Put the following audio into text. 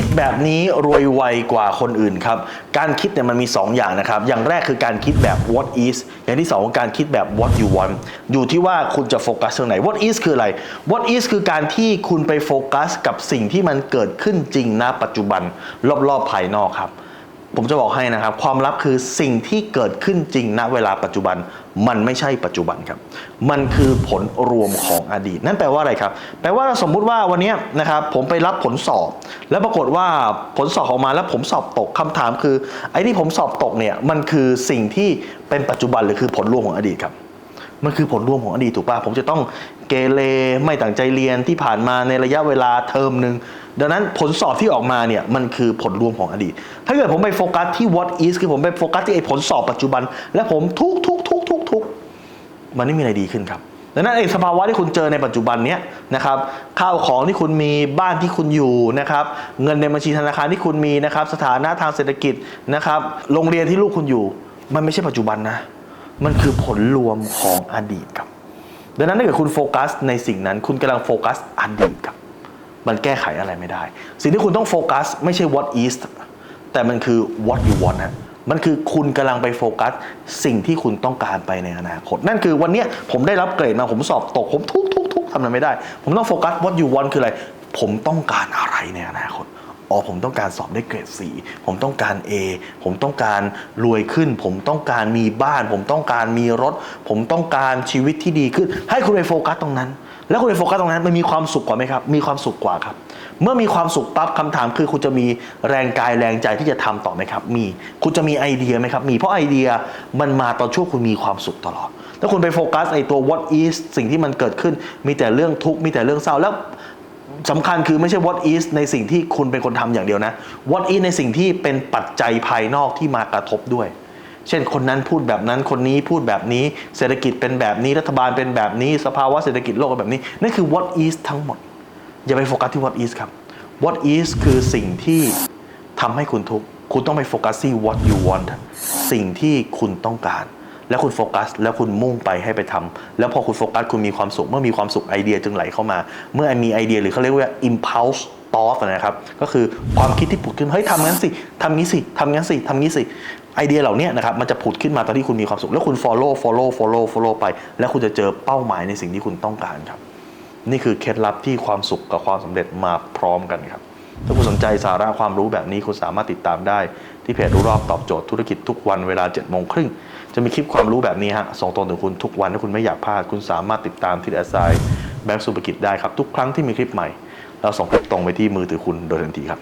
คิดแบบนี้รวยไวกว่าคนอื่นครับ การคิดเนี่ยมันมี 2 อย่างนะครับ อย่างแรกคือการคิดแบบ what is อย่างที่สองการคิดแบบ what you want อยู่ที่ว่าคุณจะโฟกัสตรงไหน what is คืออะไร what is คือการที่คุณไปโฟกัสกับสิ่งที่มันเกิดขึ้นจริงณปัจจุบันรอบๆภายนอกครับ ผมจะบอกให้นะครับ ความลับคือสิ่งที่เกิดขึ้นจริงณเวลาปัจจุบัน มันไม่ใช่ปัจจุบันครับ มันคือผลรวมของอดีต นั่นแปลว่าอะไรครับ แปลว่าสมมุติว่าวันนี้นะครับ ผมไปรับผลสอบ แล้วปรากฏว่าผลสอบออกมาแล้วผมสอบตกคำถามคือ ไอ้ที่ผมสอบตกเนี่ยมันคือสิ่งที่เป็นปัจจุบันหรือคือผลรวมของอดีตครับมันคือผลรวมของอดีตถูกป่ะผมจะต้องเกเรไม่ตั้งใจเรียนที่ผ่านมาในระยะเวลาเทอมหนึ่ง ดังนั้นผลสอบที่ออกมาเนี่ยมันคือผลรวมของอดีต ถ้าเกิดผมไปโฟกัสที่ what is คือผมไปโฟกัสที่ไอ้ผลสอบปัจจุบัน และผมทุกทุกทุกทุกทุกมันไม่มีอะไรดีขึ้นครับดังนั้นไอ้สภาวะที่คุณเจอในปัจจุบันเนี้ยนะครับข้าวของที่คุณมีบ้านที่คุณอยู่นะครับเงินในบัญชีธนาคารที่คุณมีนะครับสถานะทางเศรษฐกิจนะครับโรงเรียนที่ลูกคุณอยู่ มันไม่ใช่ปัจจุบันนะ มันคือผลรวมของอดีตครับ ดังนั้นถ้าเกิดคุณโฟกัสในสิ่งนั้น คุณกำลังโฟกัสอดีตครับ มันแก้ไขอะไรไม่ได้ สิ่งที่คุณต้องโฟกัสไม่ใช่ what is แต่มันคือ what you want ฮะมันคือคุณกำลังไปโฟกัส สิ่งที่คุณต้องการไปในอนาคต นั่นคือวันนี้ผมได้รับเกรดมาผมสอบตก ผมทุกทุกทุกทำอะไรไม่ได้ ผมต้องโฟกัส what you want คืออะไร ผมต้องการอะไรในอนาคต อ๋อผมต้องการสอบได้เกรดสีผมต้องการ A ผมต้องการรวยขึ้น ผมต้องการมีบ้าน ผมต้องการมีรถ ผมต้องการชีวิตที่ดีขึ้น ให้คุณไปโฟกัสตรงนั้น แล้วคุณไปโฟกัสตรงนั้นมันมีความสุขกว่าไหมครับ มีความสุขกว่าครับ เมื่อมีความสุขปั๊บคำถามคือคุณจะมีแรงกายแรงใจที่จะทำต่อไหมครับ มีคุณจะมีไอเดียไหมครับ มีเพราะไอเดียมันมาตอนช่วงคุณมีความสุขตลอดถ้าคุณไปโฟกัสไอตัว what is สิ่งที่มันเกิดขึ้น มีแต่เรื่องทุกข์มีแต่เรื่องเศร้าแล้ว สำคัญคือไม่ใช่ what is ในสิ่งที่คุณเป็นคนทำอย่างเดียวนะ what is ในสิ่งที่เป็นปัจจัยภายนอกที่มากระทบด้วย เช่นคนนั้นพูดแบบนั้นคนนี้พูดแบบนี้ เศรษฐกิจเป็นแบบนี้รัฐบาลเป็นแบบนี้ สภาวะเศรษฐกิจโลกเป็นแบบนี้นั่นคือ what is ทั้งหมด อย่าไปโฟกัสที่ what is ครับ what is คือสิ่งที่ทำให้คุณทุกข์คุณต้องไปโฟกัสที่ what you want สิ่งที่คุณต้องการ แล้วคุณโฟกัส แล้วคุณมุ่งไปให้ไปทำแล้วพอคุณโฟกัสคุณมีความสุข เมื่อมีความสุขไอเดียจึงไหลเข้ามา เมื่อมีไอเดียหรือเขาเรียกว่า impulse tos นะครับ ก็คือความคิดที่ผุดขึ้น เฮ้ยทำงั้นสิทำงี้สิทำงั้นสิทำงี้สิ ไอเดียเหล่านี้นะครับ มันจะผุดขึ้นมาตอนที่คุณมีความสุข แล้วคุณ follow follow follow follow ไป แล้วคุณจะเจอเป้าหมายในสิ่งที่คุณต้องการครับ นี่คือเคล็ดลับที่ความสุขกับความสำเร็จมาพร้อมกันครับ ถ้าคุณสนใจสาระความรู้แบบนี้คุณสามารถติดตามได้ ที่เพจรู้รอบตอบโจทย์ธุรกิจทุกวันเวลา7จ็ดโมงครึ่งจะมีคลิปความรู้แบบนี้ฮะส่งตรงถึงคุณทุกวันถ้าคุณไม่อยากพลาด คุณสามารถติดตามที่แอสไซแบงก์สุภกิจได้ครับทุกครั้งที่มีคลิปใหม่เราส่งคลิปตรงไปที่มือถือคุณโดยทันทีครับ